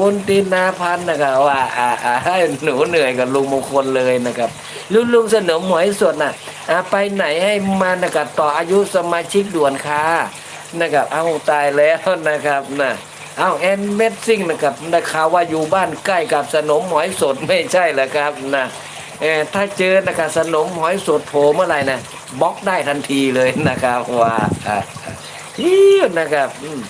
คุณตินาพันธ์นะครับว่าอ่าให้หนูเหนื่อยกับลุงมงคลเลยนะครับลุงลุงเสนอหมวยสดน่ะอ่าไปไหนให้มานะครับต่ออายุสมาชิกด่วนค่ะนะครับเอาตายแล้วนะครับนะเอาแอนเมดซิ่งนะครับได้ข่าวว่าอยู่บ้านใกล้กับสนมหมอยสดไม่ใช่เหรอครับนะเออถ้าเจอนะครับสนมหมอยสดโผล่เมื่อไหร่นะบล็อกได้ทันทีเลยนะครับว่าอ่าอ่นะครับอืม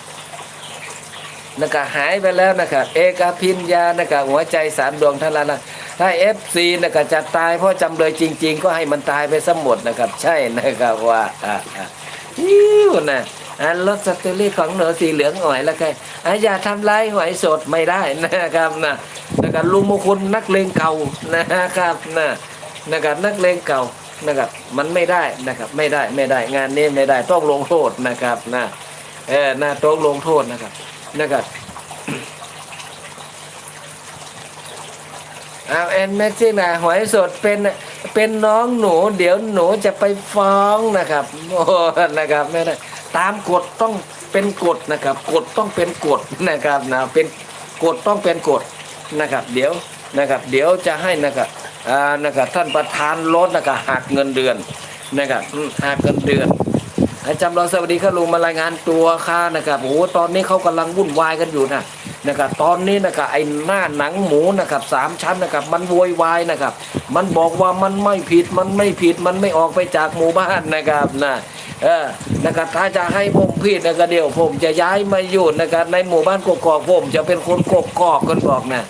นะครับหายไปแล้วนะครับเอกพินยานะครับหัวใจสามดวงท่านละนะถ้าเอฟซีนะครับจะตายเพราะจำเลยจริง ๆ ก็ให้มันตายไปสมหมดนะครับ ใช่นะครับว่าอิ้วนะอันรถสตอรี่ของหนูสีเหลืองอ่อยแล้วไงอะอย่าทำร้ายหอยสดไม่ได้นะครับนะนะครับลุงมงคลนักเลงเก่านะครับนะนะครับนักเลงเก่านะครับมันไม่ได้นะครับไม่ได้ไม่ได้งานนี้ไม่ได้ต้องลงโทษนะครับนะเออน่าต้องลงโทษนะครับ นะครับเอาแอนแม็กซี่นะหอยสดเป็นเป็นน้องหนู เดี๋ยวหนูจะไปฟ้องนะครับโอ้นะครับไม่ได้ตามกฎต้องเป็นกฎนะครับ กฎต้องเป็นกฎนะครับนะเป็นกฎต้องเป็นกฎนะครับ เดี๋ยวนะครับ เดี๋ยวจะให้นะครับอ่านะครับท่านประธานลดนะครับหักเงินเดือนนะครับหักเงินเดือน อาจารองสวัสดีครับลุงมารายงานตัวค่ะนะครับโอ้โหตอนนี้เขากำลังวุ่นวายกันอยู่นะนะครับตอนนี้นะครับไอ้หน้าหนังหมูนะครับสามชั้นนะครับมันโวยวายนะครับมันบอกว่ามันไม่ผิดมันไม่ผิดมันไม่ออกไปจากหมู่บ้านนะครับนะเออนะครับถ้าจะให้ผมผิดนะครับเดี๋ยวผมจะย้ายมาอยู่นะครับในหมู่บ้านกกอกผมจะเป็นคนกกอกกันบอกนะ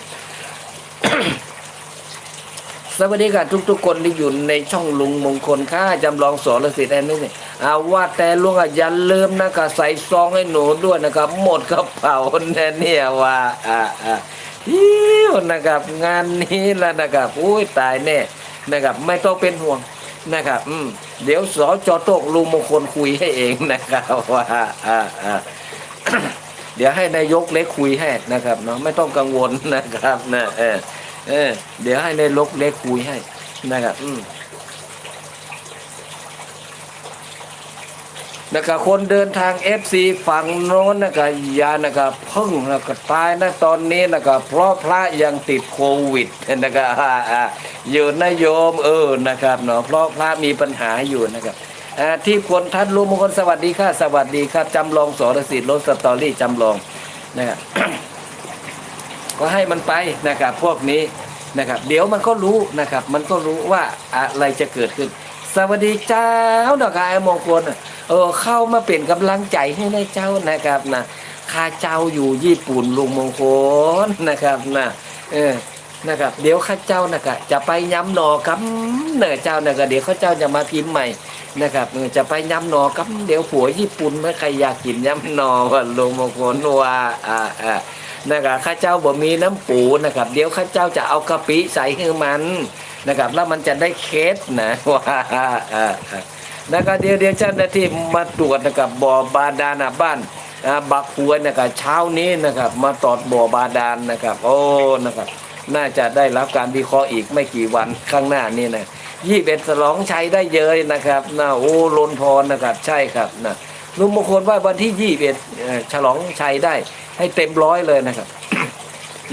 สวัสดีค่ะทุกๆคนที่อยู่ในช่องลุงมงคลค่าจำลองสอนสิทธิ์แอนนี่นี่อา ว่าแต่ลุงอะอย่าลืมนะครับใส่ซองให้หนูด้วยนะครับ หมดกระเป๋าแน่เนี่ยว่าอ่าอ่าฮิวนะครับ งานนี้แล้วนะครับอุ้ยตายแน่นะครับ ไม่ต้องเป็นห่วงนะครับ อืมเดี๋ยวสอจอโตกลุงมงคลคุยให้เองนะครับว่าอ่าอ่าเดี๋ยวให้นายกเล็กคุยให้นะครับเนาะไม่ต้องกังวลนะครับนะเออเออเดี๋ยวให้นายกเล็กคุยให้นะครับ อืม นะครับคนเดินทาง FC ฝั่งโน้นนะครับยานะครับเพึ่งนะครับตายนะตอนนี้นะครับเพราะพระยังติดโควิดนะครับอยู่นะโยมเออนะครับเนาะเพราะพระมีปัญหาอยู่นะครับที่คนทัดลุงมงคลสวัสดีค่ะสวัสดีครับจำลองสรสิทธิ์รถสตอรี่จำลองนะครับก็ให้มันไปนะครับพวกนี้นะครับ เดี๋ยวมันก็รู้นะครับ มันก็รู้ว่าอะไรจะเกิดขึ้น สวัสดีเจ้าดอกไม้มงคล เออเข้ามาเป็นกำลังใจให้ในเจ้านะครับนะข้าเจ้าอยู่ญี่ปุ่นลุงมงคลนะครับนะเออนะครับเดี๋ยวข้าเจ้านะครับจะไปย้ำหนอกับเนอเจ้านะครับเดี๋ยวข้าเจ้าจะมาพิมพ์ใหม่นะครับจะไปย้ำหนอกับเดี๋ยวผัวญี่ปุ่นไม่ใครอยากกินย้ำหนอลุงมงคลว่าอ่าอ่านะครับข้าเจ้าบ่มีน้ำปูนะครับ เดี๋ยวข้าเจ้าจะเอากะปิใส่ให้มันนะครับ แล้วมันจะได้เคสนะว่า นะครับเดี๋ยวเดี๋ยวเจ้าหน้าที่มาตรวจนะครับบ่อบาดาลนะบ้านอ่าบักหวยนะครับเช้านี้นะครับ มาตรวจบ่อบาดาลนะครับ โอ้นะครับ น่าจะได้รับการวิเคราะห์อีกไม่กี่วันข้างหน้านี่นะยี่เอ็ดฉลองชัยได้เยอะนะครับนะโอ้ลนพรนะครับใช่ครับนะลุงมงคลว่าวันที่ยี่เอ็ดฉลองชัยได้ให้เต็มร้อยเลยนะครับ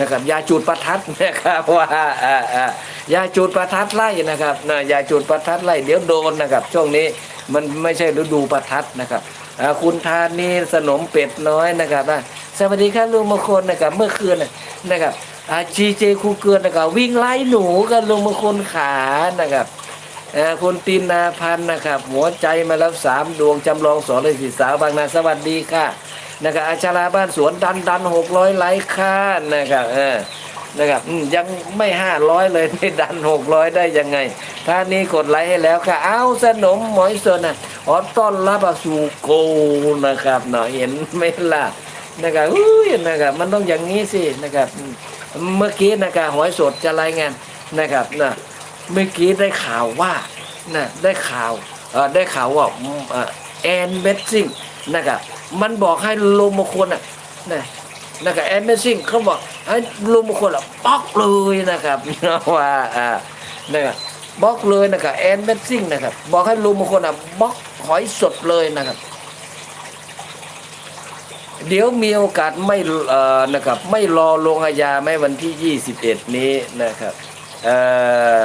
นะครับยาจูดประทัดนะครับว่า อ่าอ่ายจูดประทัดไล่นะครับนะยาจูดประทัดไล่เดี๋ยวโดนนะครับ ช่วงนี้มันไม่ใช่ฤดูประทัดนะครับคุณทานีสนมเป็ดน้อยนะครับสวัสดีครับลุงมงคลนะครับเมื่อคืนนะครับจีเจคูเกินนะครับวิ่งไล่หนูกันลุงมงคลขานะครับคุณตินนาพันธ์นะครับ หัวใจมาแล้วสามดวงจำลองสอนเลยสิสาวบางนาสวัสดีค่ะนะครับอาชาลาบ้านสวนดันดันหกร้อยไลค์ค่านะครับ นะครับยังไม่ห้าร้อยเลยไม่ดันหกร้อยได้ยังไง ท่านี้กดไลค์ให้แล้วค่ะ เอาสนมหมอยสนอะขอต้อนรับสู่โกนะครับเนาะเห็นไหม่ล่ะนะครับอุ้ยนะครับมันต้องอย่างนี้สินะครับ เมื่อกี้นะครับหอยสดจะรายงานนะครับนะเมื่อกี้ได้ข่าวว่านะได้ข่าวเอ่อได้ข่าวว่าเอ่อแอนเบสซิ่งนะครับมันบอกให้ลงมงคลอะนะ นะครับแอนเบสซิ่งเขาบอกให้ลงมงคละบล็อกเลยนะครับว่าอ่านะครับบล็อกเลยนะครับแอนเบสซิ่งนะครับ บอกให้ลงมงคลอะบล็อกหอยสดเลยนะครับ เดี๋ยวมีโอกาสไม่เอ่อนะครับ ไม่รอลงอาญาไหมวันที่ 21 นี้นะครับเอ่อ